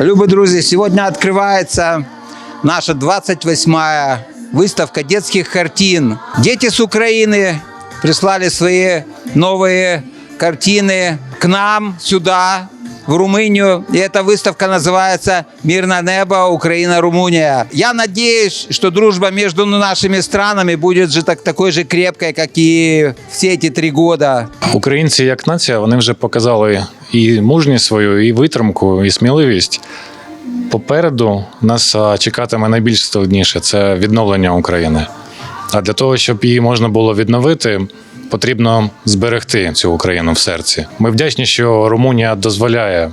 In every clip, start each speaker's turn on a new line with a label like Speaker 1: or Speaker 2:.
Speaker 1: Итак, любые друзья, сегодня открывается наша 28-я выставка детских картин. Дети с Украины прислали свои новые картины к нам сюда, в Румынию. И эта выставка называется «Мирное небо. Украина, Румыния». Я надеюсь, что дружба между нашими странами будет же так, такой же крепкой, как и все эти три года.
Speaker 2: Українці як нація вони вже показали і мужність свою, і витримку, і сміливість. Попереду нас а, чекатиме найбільш складніше це відновлення України. А для того, щоб її можна було відновити, потрібно зберегти цю Україну в серці. Ми вдячні, що Румунія дозволяє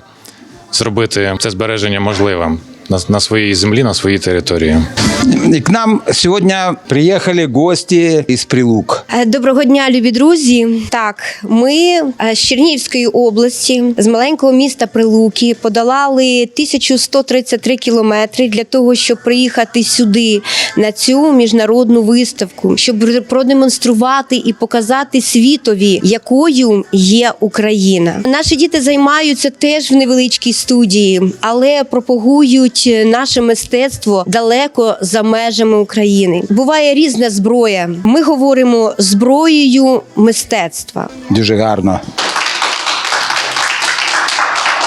Speaker 2: зробити це збереження можливим на, на своїй землі, на своїй території.
Speaker 1: И к нам сегодня приехали гости из Прилук.
Speaker 3: Е, Доброго дня, любі друзі. Так, ми е, з Чернігівської області, з маленького міста Прилуки, подолали 1133 кілометри для того, щоб приїхати сюди на цю міжнародну виставку, щоб продемонструвати і показати світові, якою є Україна. Наші діти займаються теж в невеличкій студії, але пропагують наше мистецтво далеко за межами України. Буває різна зброя. Ми говоримо зброєю мистецтва.
Speaker 1: Дуже гарно.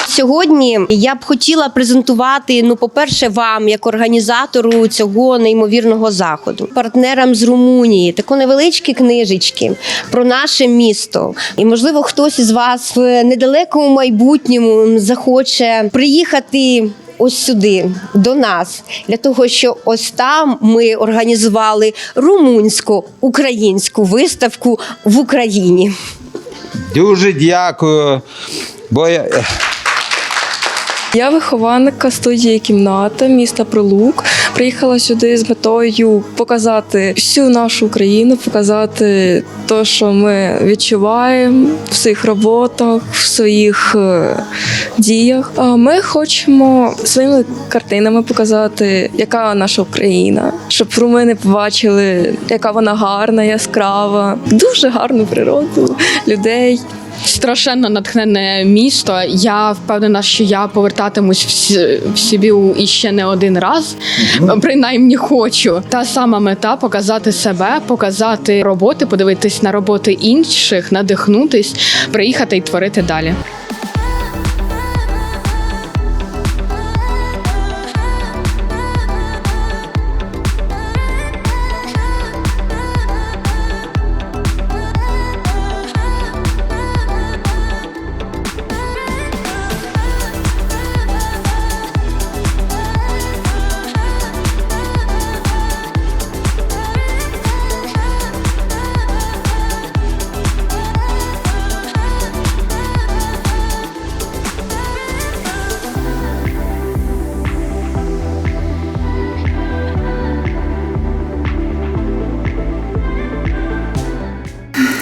Speaker 3: Сьогодні я б хотіла презентувати, ну, по-перше, вам, як організатору цього неймовірного заходу, партнерам з Румунії, таку невеличкі книжечки про наше місто. І, можливо, хтось із вас в недалекому майбутньому захоче приїхати. Ось сюди до нас для того, що ось там ми організували румунську українську виставку в Україні.
Speaker 1: Дуже дякую. Бо я...
Speaker 4: Я вихованка студії кімната міста Прилук. Приїхала сюди з метою показати всю нашу Україну, показати те, що ми відчуваємо в своїх роботах, в своїх е, діях. А Ми хочемо своїми картинами показати, яка наша Україна, щоб румини побачили, яка вона гарна, яскрава, дуже гарну природу, людей.
Speaker 5: Страшенно натхненне місто. Я впевнена, що я повертатимусь в, С- в Сибіру іще не один раз. Принаймні хочу. Та сама мета показати себе, показати роботи, подивитись на роботи інших, надихнутись, приїхати і творити далі.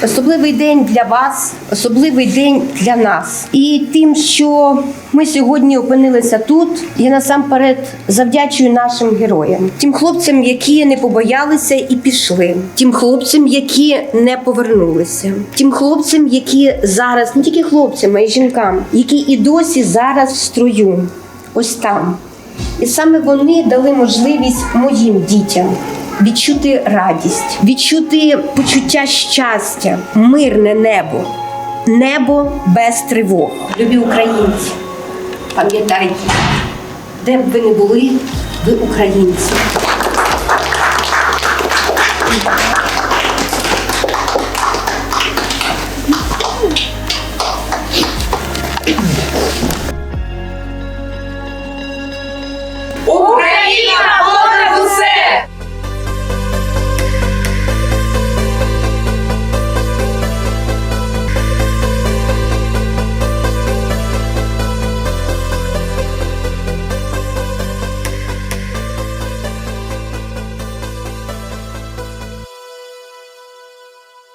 Speaker 3: Особливий день для вас, особливий день для нас. І тим, що ми сьогодні опинилися тут, я насамперед завдячую нашим героям, тим хлопцям, які не побоялися і пішли, тим хлопцям, які не повернулися, тим хлопцям, які зараз не тільки хлопцям, а й жінкам, які і досі зараз в строю, ось там. І саме вони дали можливість моїм дітям відчути радість, відчути почуття щастя, мирне небо, небо без тривог. Любі українці, пам'ятайте, де б ви не були, ви українці.